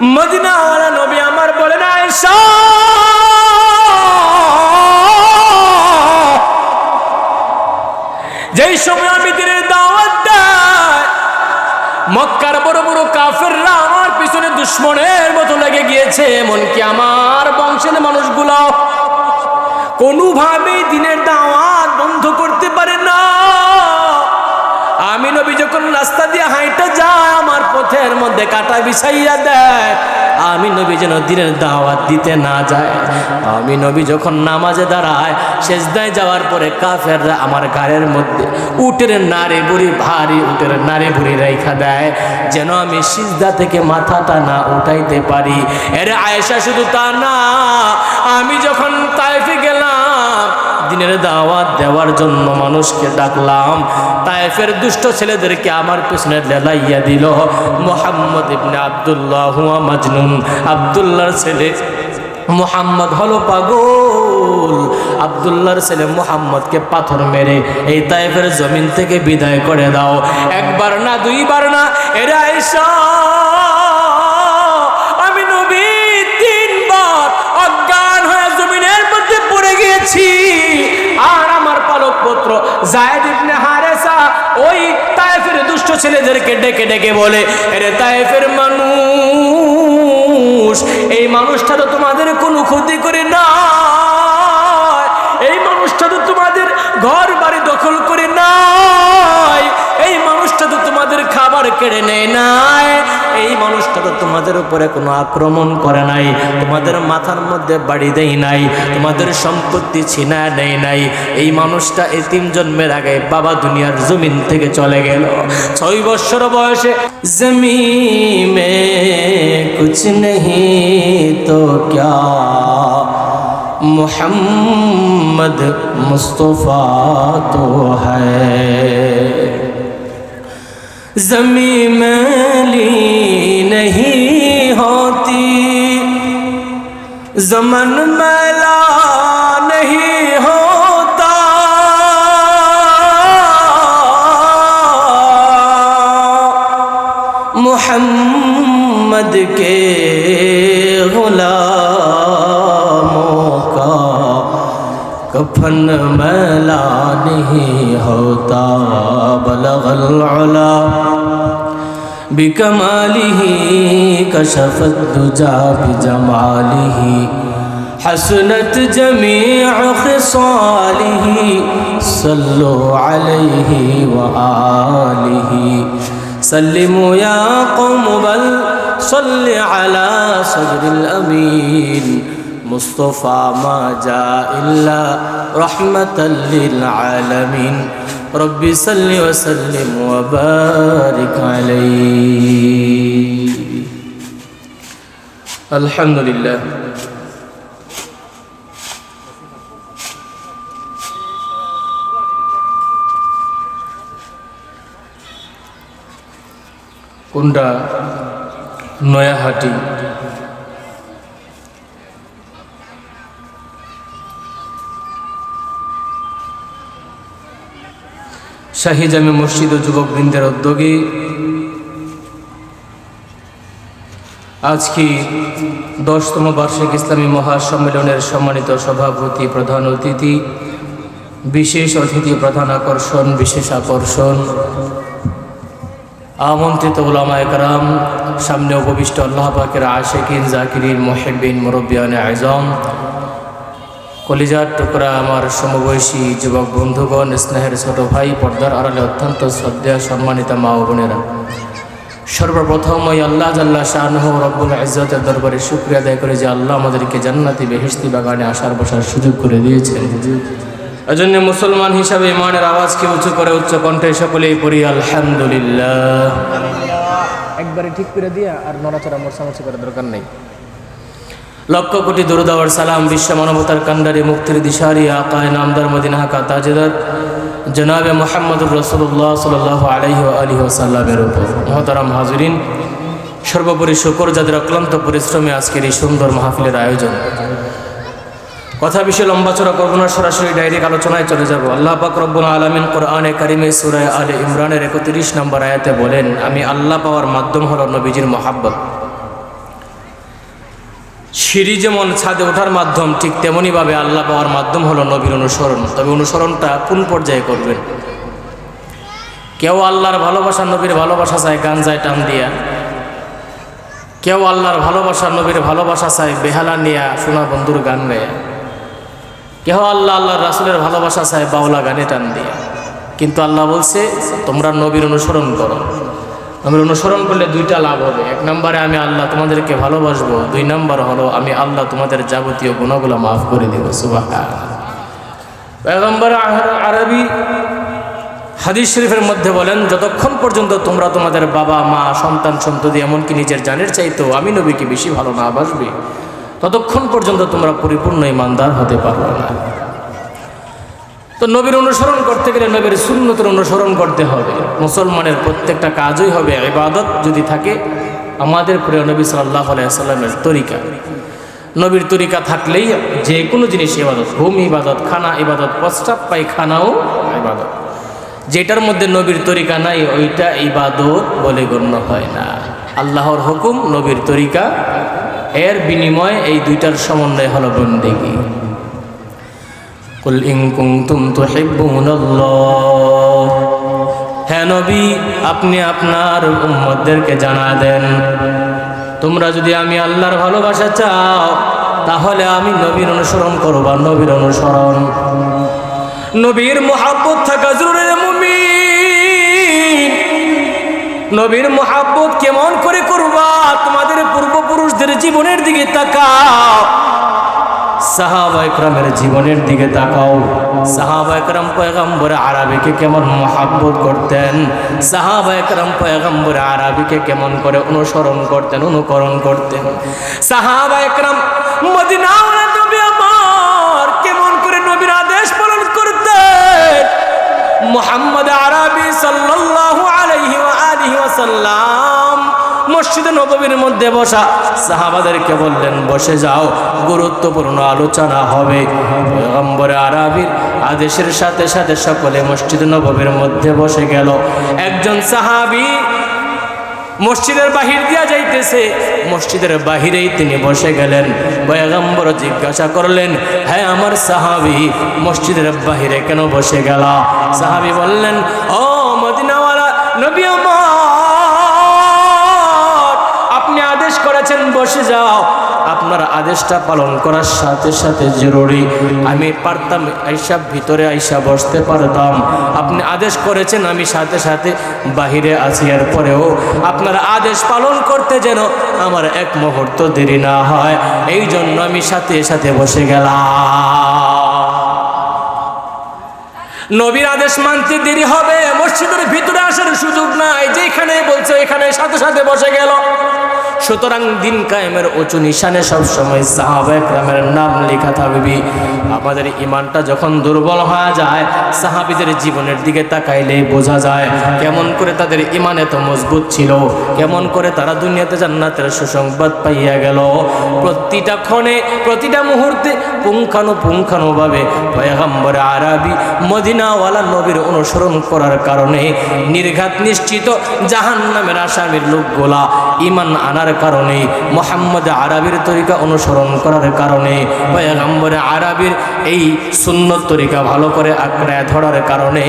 মদিনাওয়ালা নবী আমার বলে না, আয়েশা! যেই সময় আমি দিনের দাওয়াত মক্কার বড় বড় কাফেররা আমার পিছনে দুশ্মনের মতো লেগে গিয়েছে, এমনকি আমার বংশের মানুষগুলো কোনোভাবেই দিনের দাওয়াত বন্ধ করতে পারে না। আমি নবী যখন রাস্তা দিয়ে হাইটা যায় পথের মধ্যে কাটা বিছাইয়া দেয়। আমি নবী যেন দিনের দাওয়াত দিতে না যায়। আমি নবী যখন নামাজে দাঁড়ায় শেষদায় যাওয়ার পরে কাফেররা আমার গাড়ির মধ্যে উটের নারে বুড়ি, ভারী উটের নারে বুড়ি রেখা দেয়। যেন আমি সিজদা থেকে মাথাটা না উঠাইতে পারি। এর আয়েশা শুধু তা না, আমি যখন তাইফে গেলাম দিনের দাওয়াত দেওয়ার জন্য মানুষকে ডাকলাম। তায়েফের দুষ্ট ছেলেদেরকে আমার পেছনে লেলাইয়া দিল। মোহাম্মদ ইবনে আবদুল্লাহ হুয়া মাজনুন। আবদুল্লাহর ছেলে মোহাম্মদ হলো পাগল। আবদুল্লাহর ছেলে মোহাম্মদকে পাথর মেরে এই তাইফের জমিন থেকে বিদায় করে দাও। একবার না, দুইবার না, এরা আইসা ডেকে ডেকে বলে, এরে তায়েফের মানুষ, এই মানুষটা তো তোমাদের কোনো ক্ষতি করে না এই মানুষটা তো তোমাদের ঘর বাড়ি দখল করে নাই। এই মানুষটা তো তোমাদের খাবার কেড়ে নেয় নাই। এই মানুষটা তো তোমাদের উপরে কোনো আক্রমণ করে নাই, তোমাদের মাথার মধ্যে বাড়ি দেয় নাই, তোমাদের সম্পত্তি ছিনা নেই নাই। এই মানুষটা এই তিন জন্মের আগে বাবা দুনিয়ার জমিন থেকে চলে গেল। ছয় বছর বয়সে জমি মে কুছ নেই তো ক্যা? মোহাম্মদ মুস্তফা তো হ্যায়। زمیں میلی نہیں ہوتی۔ زمن میلا نہیں ہوتا۔ محمد کے غلاموں کا کفن میلا به ہوتا بلغ العلا بکماله کشف الدجا بجماله حسنت جميع خصاله صلوا عليه وآله سلموا يا قوم بل صل على صدر الأمين মুস্তফা মাজা ইল্লা রহমতাল্লিল আলামিন। রব্বি সাল্লি ওয়া সাল্লিম ওয়া বারিক আলাইহি। আলহামদুলিল্লাহ। কোনটা নয়াহাটি? শাহী জামে মসজিদ ও যুবকবৃন্দের উদ্যোগে আজকে দশতম বার্ষিক ইসলামী মহাসম্মেলনের সম্মানিত সভাপতি, প্রধান অতিথি, বিশেষ অতিথি, প্রধান আকর্ষণ, বিশেষ আকর্ষণ, আমন্ত্রিত ওলামা একরাম, সামনে উপবিষ্ট আল্লাহ পাকের আশেকিন, জাকিরিন মোহেবিন মুরব্বিয়ান আজম কলিজার টুকরা আমার সমবয়সী যুবক বন্ধুগণ, স্নেহের ছোট ভাই, পর্দার আড়ালে অত্যন্ত শ্রদ্ধা সম্মানিত মা ও বোনেরা। সর্বপ্রথম ওই আল্লাহ জাল্লাহ শাহ রব্বুল ইজ্জতের দরবারে শুক্রিয়া আদায় করে যে আল্লাহ আমাদেরকে জান্নাতি বেহেস্তি বাগানে আসার বসার সুযোগ করে দিয়েছেন। এজন্য মুসলমান হিসাবে ইমানের আওয়াজকে উঁচু করে উচ্চ কণ্ঠে সকলেই পড়ি, আলহামদুলিল্লাহ। একবারে ঠিক করে দিয়া আর নড়াচড়া মোরসামর্সি করার দরকার নেই। লক্ষ কোটি দুরুদাওয়ার সালাম, বিশ্ব মানবতার কান্ডারি মুক্তির দিশারি, আকায় নামদার মদিনা তাজেদার, জনাবে মোহাম্মদুর রসুল্লাহ সাল আলহি আলহি ওসাল্লামের উপর। মহতারাম হাজরিন, সর্বোপরি শুকর যাদের অক্লান্ত পরিশ্রমে আজকের এই সুন্দর মাহফিলের আয়োজন। কথা বিষয়ে লম্বা চড়া করব না, সরাসরি ডাইরেক্ট আলোচনায় চলে যাব। আল্লাহ পাক রব্বুল আলমিন কোরআনে কারিমে সুরায় আলে ইমরানের একত্রিশ নম্বর আয়াতে বলেন, আমি আল্লাহ পাওয়ার মাধ্যম হল নবীজির মহাব্বত। সিঁড়ি যেমন ছাদে ওঠার মাধ্যম, ঠিক তেমনইভাবে আল্লাহ পাওয়ার মাধ্যম হলো নবীর অনুসরণ। তবে অনুসরণটা কোন পর্যায়ে করবেন? কেউ আল্লাহর ভালোবাসা নবীর ভালোবাসা চায় গান যায় টান দিয়া। কেউ আল্লাহর ভালোবাসা নবীর ভালোবাসা চায় বেহালা নিয়া সোনা বন্ধুর গান গায়া। কেউ আল্লাহ আল্লাহর রাসুলের ভালোবাসা চায় বাউলা গানে টান দিয়া। কিন্তু আল্লাহ বলছে, তোমরা নবীর অনুসরণ করো। নবীর অনুসরণ করলে দুইটা লাভ হবে। এক নম্বরে আমি আল্লাহ তোমাদেরকে ভালোবাসবো, দুই নম্বর হলো আমি আল্লাহ তোমাদের যাবতীয় গুণগুলো মাফ করে দেব সুবাহ আরবি হাদিস শরীফের মধ্যে বলেন, যতক্ষণ পর্যন্ত তোমরা তোমাদের বাবা, মা, সন্তান, সন্ততি, এমনকি নিজের জানের চাইতো আমি নবীকে বেশি ভালো না বাসবে, ততক্ষণ পর্যন্ত তোমরা পরিপূর্ণ ইমানদার হতে পারবে না। তো নবীর অনুসরণ করতে গেলে নবীর সুন্নতের অনুসরণ করতে হবে। মুসলমানের প্রত্যেকটা কাজই হবে ইবাদত যদি থাকে, আমাদের প্রিয় নবী সাল্লাহ আলাইসাল্লামের তরিকা। নবীর তরিকা থাকলেই যে কোনো জিনিস ইবাদত, ঘুম ইবাদত, খানা ইবাদত প্রস্তাব পাই খানাও ইবাদত। যেটার মধ্যে নবীর তরিকা নাই, ওইটা ইবাদত বলে গণ্য হয় না। আল্লাহর হুকুম, নবীর তরিকা। এর বিনিময়ে এই দুইটার সমন্বয় হলো বন্দেগী। কুল ইন কুনতুম তুহিব্বুনাল্লাহ হ্যাঁ নবী, আপনি আপনার উম্মতদেরকে জানা দেন। তোমরা যদি আমি আল্লাহর ভালোবাসা চাও, তাহলে আমি নবীর অনুসরণ করবা, নবীর অনুসরণ। নবীর মোহাব্বত থাকা জরুরি মুমিন। নবীর মোহাব্বত কেমন করে করবা, তোমাদের পূর্বপুরুষদের জীবনের দিকে তাকাও। সাহাবা একরামের জীবনের দিকে তাকাও। সাহাবা একরাম পয়গম্বর আরবিকে কেমন মহাব্বত করতেন? সাহাবা একরাম পয়গম্বর আরবিকে কেমন করে অনুসরণ করতেন, অনুকরণ করতেন? সাহাবা একরাম মদিনাওয়ালা নবী আমার কেমন করে নবীর আদেশ পালন করতেন? মোহাম্মদ আরবি সাল্লাল্লাহু আলাইহি ওয়া আলিহি ওয়াসাল্লাম মসজিদে নববীর মধ্যে বসা। সাহাবাদেরকে বললেন, বসে যাও, গুরুত্বপূর্ণ আলোচনা হবে। পয়গম্বরে আরবির আদেশের সাথে সাথে সকলে মসজিদ নববীর মধ্যে বসে গেল। একজন সাহাবী মসজিদের বাহির দিয়া যাইতেছে। মসজিদের বাহিরেই তিনি বসে গেলেন। পয়গম্বর জিজ্ঞাসা করলেন হ্যাঁ আমার সাহাবি, মসজিদের বাহিরে কেন বসে গেল? সাহাবি বললেন, ও যাও। আপনার আদেশটা পালন করার সাথে সাথে জরুরি। আমি পারতাম, আইসা ভিতরে আইসা বসতে পারতাম। আপনি আদেশ করেছেন, আমি সাথে সাথে বাহিরে আছি। এর পরেও আপনার আদেশ পালন করতে যেন আমার এক মুহূর্ত দেরি না হয়। এই জন্য আমি সাথে সাথে বসে গেলাম। নবীর আদেশ মানতে দেরি হবে, মসজিদের ভিতরে আসার সুযোগ নাই, যেখানে বলছে এখানে সাথে সাথে বসে গেল। সুতরাং দিন কায়েমের উঁচু নিশানে সবসময় সাহাবায়ক রামের নাম লেখা থাকবি। আমাদের ইমানটা যখন দুর্বল হয়ে যায়, সাহাবিদের জীবনের দিকে তাকাইলে বোঝা যায় কেমন করে তাদের ইমান এত মজবুত ছিল, কেমন করে তারা দুনিয়াতে জান্নাতের সুসংবাদ পাইয়া গেল। প্রতিটা ক্ষণে, প্রতিটা মুহূর্তে পুঙ্খানুপুঙ্খানুভাবে পয়গম্বর আরবি মদিনাওয়ালা নবীর অনুসরণ করার কারণে নির্ঘাত নিশ্চিত জাহান নামের আসামির লোকগুলা ইমান আনার কারণে, মোহাম্মদ আরবির তরিকা অনুসরণ করার কারণে, পয়গম্বর আরবির এই সুন্নত তরিকা ভালো করে আঁকড়ায় ধরার কারণে,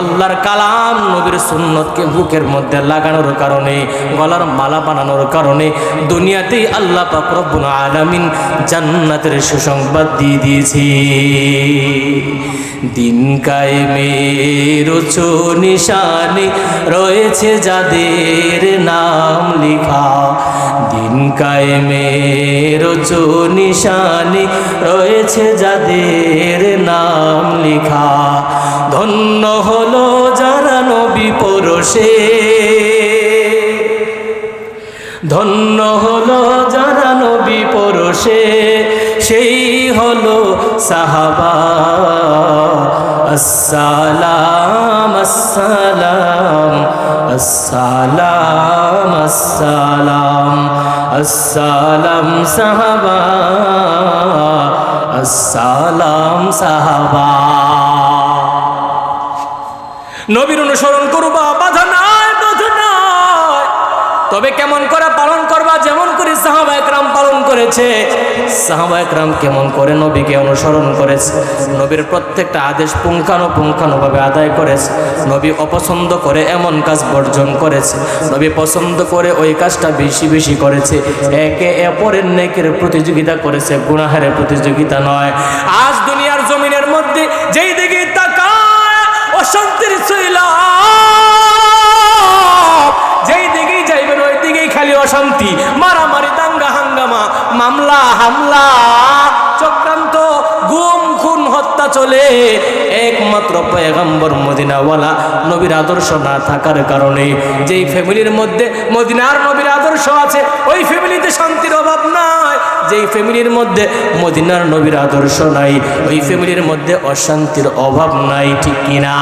আল্লাহর কালাম নবীর সুন্নতকে বুকের মধ্যে লাগানোর কারণে, গলার মালা বানানোর কারণে দুনিয়াতেই আল্লাহ পাক রব্বুল আলামিন জান্নাতের সুসংবাদ দিয়ে দিয়েছি। দিন কায়েমের নিশানে রয়েছে যাদের নাম লিখা। দিন কায়েমের নিশানে রয়েছে যাদের নাম লিখা। ধন্য হলো যারা নবী পরশে ধন্য হলো যারা নবী পরশে সেই হলো সাহাবা আসসালাম আসসালাম আসসালাম আসসালাম আসসালাম সাহাবা আসসালাম সাহাবা। নবীর অনুসরণ করবা, বাধা নাই বাধা নাই। তবে কেমন করে পালন করবা যেমন করে সাহাবা একরাম পালন করে করেছে। সাহাবা একরাম কেমন করে নবীকে অনুসরণ করেছে। নবীর প্রত্যেকটা আদেশ পুঙ্খানুপুঙ্খানুভাবে আদায় করেছে। নবী অপছন্দ করে এমন কাজ বর্জন করেছে। নবী পছন্দ করে ওই কাজটা বেশি বেশি করেছে। একে অপরের নেকের প্রতিযোগিতা করেছে, গুনাহের প্রতিযোগিতা নয়। আজ দুনিয়ার জমিনের মধ্যে যেই দিকে তাকায়, অশান্তির যেই দিকেই যাইবেন, ওই দিকেই খালি অশান্তি, মারামারি, দাঙ্গা, হাঙ্গামা। মামলা, হামলা, চক্রান্ত, গুম, খুন, হত্যা চলে। একমাত্র পয়গম্বর মদিনাওয়ালা নবীর আদর্শ না থাকার কারণে যেই ফ্যামিলির মধ্যে মদিনার নবীর আদর্শ আছে, ওই ফ্যামিলিতে শান্তির অভাব নাই। যেই ফ্যামিলির মধ্যে মদিনার নবীর আদর্শ নাই, ওই ফ্যামিলির মধ্যে অশান্তির অভাব নাই, ঠিক কিনা?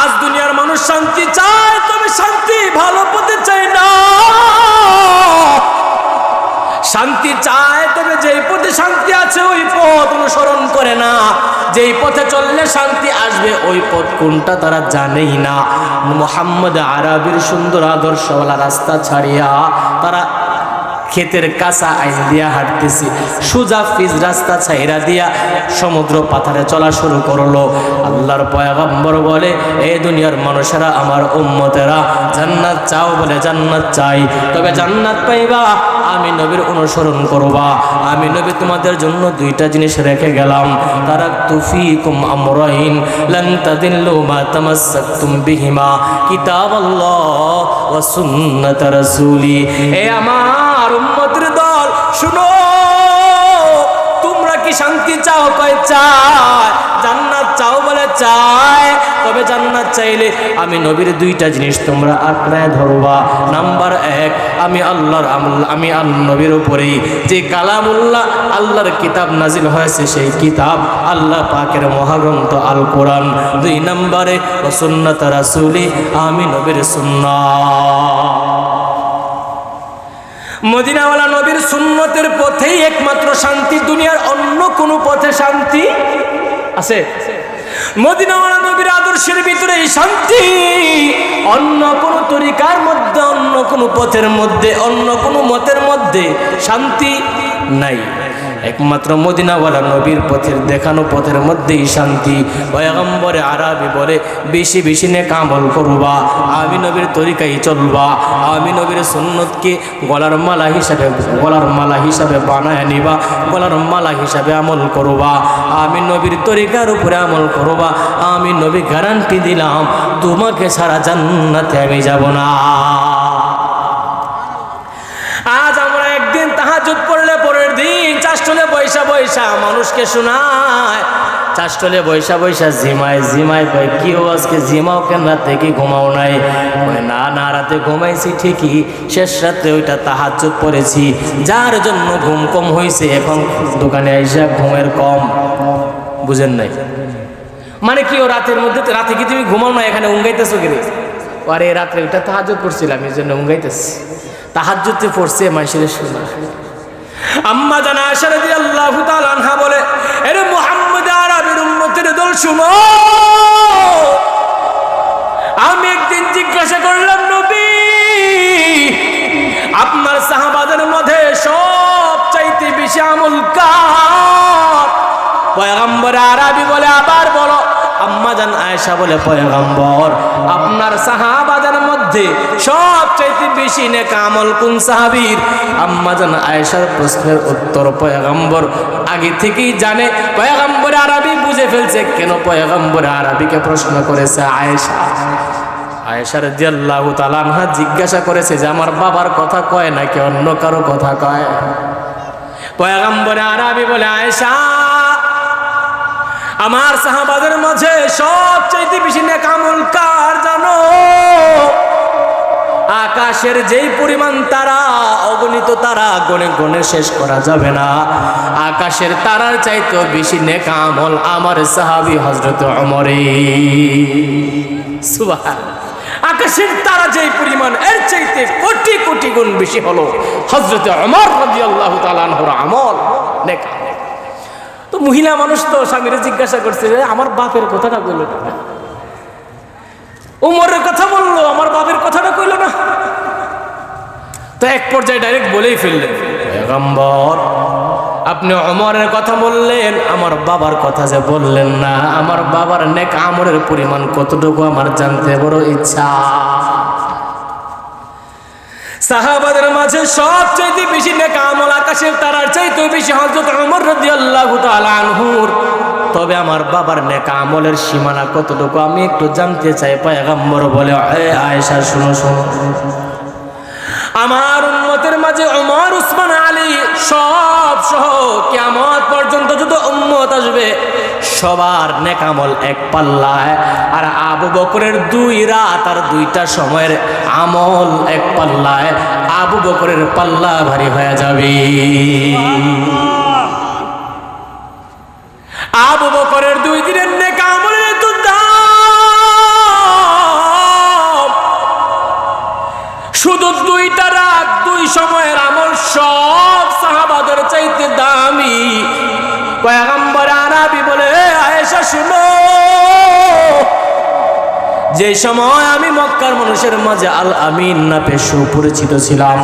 আজ দুনিয়ার মানুষ শান্তি চায়, তবে শান্তি ভালো পথে চায় না। শান্তি চায়, তবে যেই পথে শান্তি আছে, ওই পথ অনুসরণ করে না। যেই পথে চললে শান্তি আসবে, ওই পথ কোনটা তারা জানেই না। মোহাম্মদ আরবির সুন্দর আদর্শওয়ালা রাস্তা ছাড়িয়া তারা ক্ষেতের কাঁচা আইন দিয়া হাঁটতেছি। সুজা ফিজ রাস্তা ছাইরা দিয়া সমুদ্র পাথারে চলা শুরু করল। আল্লাহর পয়গম্বর বলে এই দুনিয়ার মানুষেরা, আমার উম্মতেরা, জান্নাত চাও বলে জান্নাত চাই। তবে জান্নাত পাইবা, আমি নবীর অনুসরণ করবা। আমি নবী তোমাদের জন্য দুইটা জিনিস রেখে গেলাম। তারা তুফিকুম আমরাইন, লান তাদিল্লু মা তামাসসাকতুম বিহিমা। কিতাবাল্লাহ ওয়া সুন্নাত রাসূলি। এ আমার উম্মতের দল, শুনো, তোমরা কি শান্তি চাও? কয়, চায়। জান্নাত চাও বলে চায়। তবে জান্নাত চাইলে আমি নবীর দুইটা জিনিস তোমরা আঁকড়ায় ধরবা। নাম্বার এক, আমি আল্লাহর আমি নবীর উপরেই। যে কালামুল্লাহ আল্লাহর কিতাব নাজিল হয়েছে, সেই কিতাব আল্লাহ পাকের মহাগ্রন্থ আল কোরআন দুই নম্বরে সুন্নত রাসুলি, আমি নবীর সুন্না মদিনাওয়ালা নবীর সুন্নতের পথেই একমাত্র শান্তি, দুনিয়ার অন্য কোনো পথে শান্তি আছে। মদিনাওয়ালা নবীর আদর্শের ভিতরে এই শান্তি অন্য কোনো তরিকার মধ্যে, অন্য কোনো পথের মধ্যে, অন্য কোনো মতের মধ্যে শান্তি নাই। একমাত্র মদিনাওয়ালা নবীর পথের, দেখানো পথের মধ্যেই শান্তি। পয়গম্বরে আরবি বলে, বেশি বেশি নে কামল করবা, আমি নবীর তরিকাই চলবা, আমি নবীর সুন্নতকে গলার মালা হিসাবে, গলার মালা হিসাবে বানায় নিবা, গলার মালা হিসাবে আমল করবা, আমি নবীর তরিকার উপরে আমল করবা, আমি নবী গ্যারান্টি দিলাম, তোমাকে সারা জান্নাতে আমি যাব না। বৈশা বৈশা, মানুষকে শোনায়। চাষটলে বৈশা বৈশা জিমায় জিমায় কয়, কি আজকে জিমাও কেন রাতে? কি ঘুমাও নাই? না না, রাতে ঘুমাইছি ঠিকই। শেষ রাতে ওইটা তাহাজুদ পড়েছি। যার জন্য ঘুম কম হয়েছে এখন দোকানে আইসা ঘুমের কম। বুঝেন নাই? মানে কি ও রাতের মধ্যে রাতে কি তুমি ঘুমাও না এখানে উঙ্গাইতেছো কি? আরে, রাত্রে ওইটা তাহাজুদ পড়ছিলাম, এই জন্য উঙ্গাইতেছি। তাহাজ্জুদে পড়ছে, মানুষের শোনা। আম্মা জানা আশারে দিয়ে আল্লাহ আনহা বলে, এরে মুহাম্মদ আরবির উম্মতের দল শুনো। আমি একদিন জিজ্ঞাসা করলাম, নবী, আপনার সাহাবাদের মধ্যে সব চাইতে বেশি আমল আরবি বলে, আবার বলো। আম্মা জান আয়েশা বলে, পয়গম্বর, আপনার সাহাবাদের মধ্যে সব চাইতে বেশি নেক আমল কোন সাহাবীর? আম্মা জান আয়েশার প্রশ্নের উত্তর, পয়গম্বর, আগে থেকেই জানে। পয়গম্বর আরবি বুঝে ফেলছে। কেন পয়গম্বর আরবিকে প্রশ্ন করেছে আয়েশা? আয়েশার দিয়াল্লাহু তালানহা জিজ্ঞাসা করেছে যে, আমার বাবার কথা কয় নাকি অন্য কারও কথা কয়? পয়গম্বরে আরবি বলে, আয়েশা আমার সাহাবাদের মাঝে সবচাইতে বেশি নেকামল কার জানো? আকাশের যেই পরিমাণ তারা, অগণিত তারা গনে গনে শেষ করা যাবে না। আকাশের তারার চাইতেও বেশি নেকামল আমার সাহাবি হজরত অমরে সুবাহ আকাশের তারা যেই পরিমাণ, এর চাইতে কোটি কোটি গুণ বেশি হলো হজরত অমর রবি আল্লাহ তালানহর আমল নেকামল তো মহিলা মানুষ তো স্বামীরে জিজ্ঞাসা করছে যে, আমার বাপের কথাটা কইল না? উমরের কথা বলল, আমার বাপের কথাটা কইল না? তো এক পর্যায়ে ডাইরেক্ট বলেই ফেললেন, পয়গম্বর, আপনি অমরের কথা বললেন, আমার বাবার কথা যে বললেন না, আমার বাবার নেক আমরের পরিমাণ কতটুকু আমার জানতে বড় ইচ্ছা। সাহাবাদের মাঝে সবচেয়ে বেশি নেকামল আকাশের তারার চাইতে বেশি হজরত ওমর রদি আল্লাহ আনহুর। তবে আমার বাবার নেকা আমলের সীমানা কতটুকু আমি একটু জানতে চাই, পায়গাম্বর বলে আয়েশা, শুনো শুনো। আমার উন্মতের মাঝে অমর উসমান, আলী সব সহ কিয়ামত পর্যন্ত যত উম্মত আসবে সবার নেকামল এক পাল্লায়। আর আবু বকরের দুই রাত আর দুইটা সময়ের আমল এক পাল্লায়। আবু বকরের পাল্লা ভারী হয়ে যাবে। আবু বকরের দুই দিনের নেকামলের দুইটা রাত, দুই সময়ের আমল সব সাহাবাদের চাইতে দামি। পয়গম্বর আরবি বলে, "এ আয়েশা, শুনো। যে সময় আমি মক্কার মানুষের মাঝে আল আমিন নামে সুপরিচিত ছিলাম।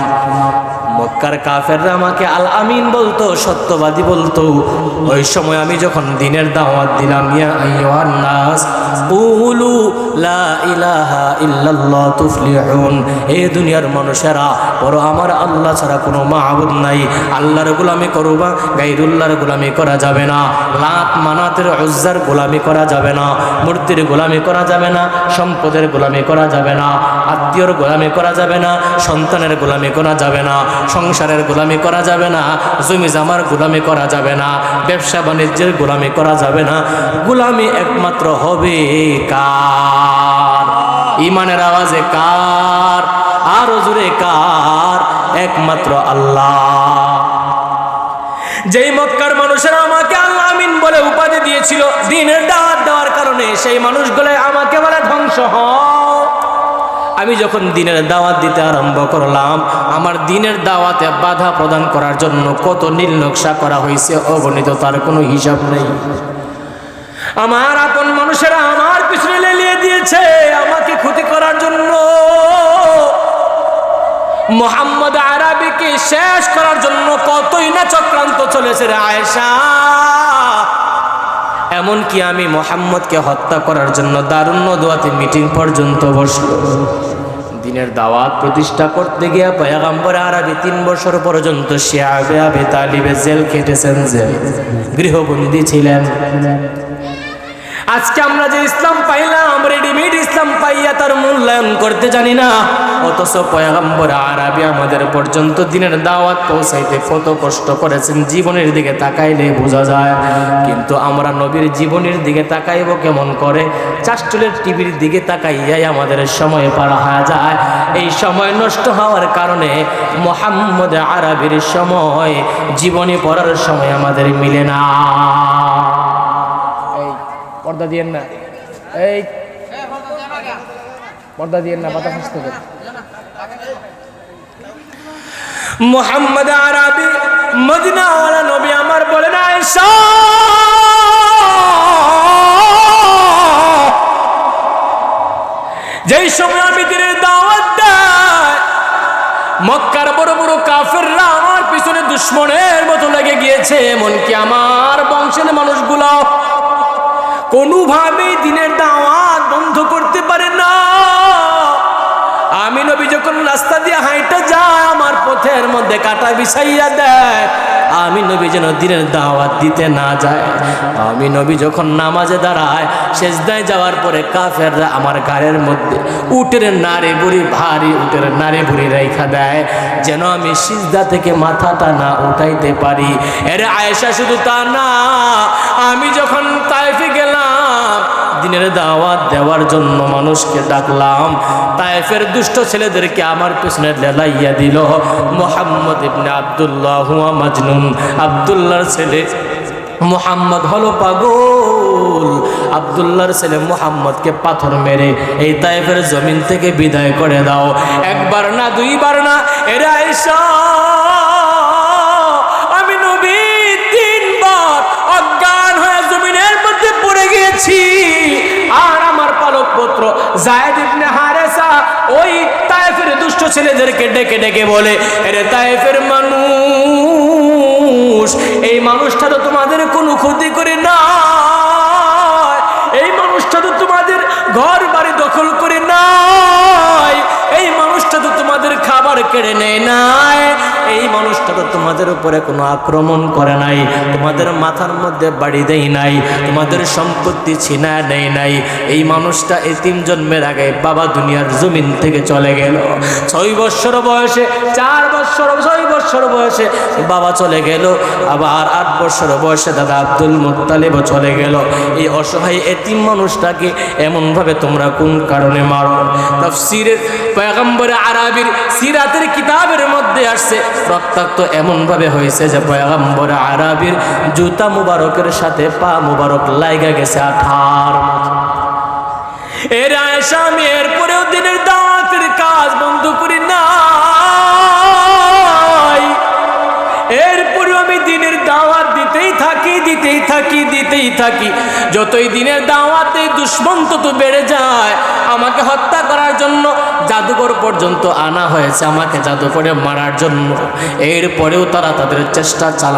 মক্কার কাফেররা আমাকে আল আমিন বলতো, সত্যবাদী বলতো। ওই সময় আমি যখন দিনের দাওয়াত দিলাম, ইয়া আইয়ুহান নাস কুলু লা ইলাহা ইল্লাল্লাহ তুফলিহুন এই দুনিয়ার মানুষেরা বড় আমার আল্লাহ ছাড়া কোনো মাহবুদ নাই। আল্লাহর গোলামি করবা গাইরুল্লাহর গোলামি করা যাবে না। লাত মানাতের উজ্জার গোলামি করা যাবে না। মূর্তির গোলামি করা যাবে না। সম্পদের গোলামি করা যাবে না। আত্মীয়র গোলামি করা যাবে না। সন্তানের গোলামি করা যাবে না। সংসারের গোলামি করা যাবে না, জমি জামার গোলামি করা যাবে না, ব্যবসা বাণিজ্যের গোলামি করা যাবে না। গোলামি একমাত্র হবে কার? ইমানের আওয়াজে কার? আর জুড়ে কার? একমাত্র আল্লাহ। যেই মক্কার মানুষেরা আমাকে আল্লাহ আমিন বলে উপাধি দিয়েছিল, দিনের দাওয়াত দেওয়ার কারণে সেই মানুষগুলো আমাকে বলে ধ্বংস হও আমি যখন দিনের দাওয়াত দিতে আরম্ভ করলাম, আমার দিনের দাওয়াতে বাধা প্রদান করার জন্য কত নীল নকশা করা হয়েছে, অগণিত তার কোনো হিসাব নেই। আমার আপন মানুষেরা আমার পিছনে লেলিয়ে দিয়েছে, আমাকে ক্ষতি করার জন্য। মোহাম্মদ আরবিকে শেষ করার জন্য কতই না চক্রান্ত চলেছে রে আয়েশা। এমনকি আমি মোহাম্মদকে হত্যা করার জন্য দারুণ দোয়াতে মিটিং পর্যন্ত বসল। দিনের দাওয়াত প্রতিষ্ঠা করতে গিয়ে পয়গাম্বর আরবি তিন বছর পর্যন্ত সে আবে আবে তালিবে জেল কেটেছেন জেল। গৃহবন্দী ছিলেন। আজকে আমরা যে ইসলাম পাইলাম রেডিমেড ইসলাম পাইয়া তার মূল্যায়ন করতে জানি না। অথচ পয়গম্বর আরবি আমাদের পর্যন্ত দিনের দাওয়াত পৌঁছাইতে কত কষ্ট করেছেন, জীবনের দিকে তাকাইলে বোঝা যায়। কিন্তু আমরা নবীর জীবনের দিকে তাকাইব কেমন করে? চাষ্টলের টিভির দিকে তাকাইয়াই আমাদের সময় পার হয়ে যায়। এই সময় নষ্ট হওয়ার কারণে মোহাম্মদ আরবির সময়, জীবনী পড়ার সময় আমাদের মিলে না। পর্দা দিয়েন না। এই, পর্দা দিয়েন না বাতাস দেন। মোহাম্মদ আরবি, মদিনাওয়ালা নবী আমার বলে না আয়েশা যেই সময় আমি দিনের দাওয়াত দেয় মক্কার বড় বড় কাফেররা আমার পিছনে দুশ্মনের মতো লেগে গিয়েছে, এমনকি আমার বংশের মানুষগুলো কোনোভাবেই দিনের দাওয়াত বন্ধ করতে পারে না। আমি নবী যখন রাস্তা দিয়ে হাইটা যায় আমার পথের মধ্যে কাটা বিছাইয়া দেয়। আমি নবী যেন দিনের দাওয়াত দিতে না যায়। আমি নবী যখন নামাজে দাঁড়ায়, সেজদায় যাওয়ার পরে কাফেররা আমার গাড়ির মধ্যে উটের নারে বুড়ি ভারী উটের নারে বুড়ি রেখা দেয়, যেন আমি সিজদা থেকে মাথাটা না উঠাইতে পারি। এর আয়েশা, শুধু তা না, আমি যখন তাইফে গেলাম দিনের দাওয়াত দেওয়ার জন্য মানুষকে ডাকলাম। তাইফের দুষ্ট ছেলেদেরকে আমার পেছনে লেলাইয়া দিল। মোহাম্মদ ইবনে আবদুল্লাহ হুয়া মাজনুন। আবদুল্লাহর ছেলে মোহাম্মদ হলো পাগল। আবদুল্লাহর ছেলে মোহাম্মদকে পাথর মেরে এই তাইফের জমিন থেকে বিদায় করে দাও। একবার না, দুইবার না, এরা এসা আমি নবী তিনবার অজ্ঞান হয়ে জমিনের মধ্যে পড়ে গিয়েছি। আর আমার পালক পুত্র হারেসা ওই তায়েফের দুষ্ট ছেলেদেরকে ডেকে ডেকে বলে, এরে তায়েফের মানুষ, এই মানুষটা তো তোমাদের কোনো ক্ষতি করে না। খাবার কেড়ে নেয় নাই। এই মানুষটা তো তোমাদের উপরে কোনো আক্রমণ করে নাই, তোমাদের মাথার মধ্যে বাড়ি দেয় নাই, তোমাদের সম্পত্তি ছিনা নেয় নাই। এই মানুষটা এই তিন জন্মের আগে বাবা দুনিয়ার জমিন থেকে চলে গেল। ছয় বৎসর বয়সে, চার বৎসর ছয় বৎসর বয়সে বাবা চলে গেল। আবার আট বৎসর বয়সে দাদা আব্দুল মুত্তালিবও চলে গেল। এই অসহায় এতিম মানুষটাকে এমনভাবে তোমরা কোন কারণে মারো? তাফসিরের পয়গম্বরে আরবির সিরাতের কিতাবের মধ্যে আসছে, রক্তাক্ত এমনভাবে হয়েছে যে পয়গম্বর আরবির জুতা মুবারকের সাথে পা মুবারক লাইগা গেছে আঠার এর আয়সা আমি এরপরেও দিনের দাওয়াতের কাজ বন্ধু করি থাকি, দিতেই থাকি দিতেই থাকি। যতই দিনের দাওয়াতে দুশ্মন তত বেড়ে যায়। আমাকে হত্যা করার জন্য জাদুঘর পর্যন্ত আনা হয়েছে আমাকে জাদুঘরে মারার জন্য। এরপরেও তারা তাদের চেষ্টা চালা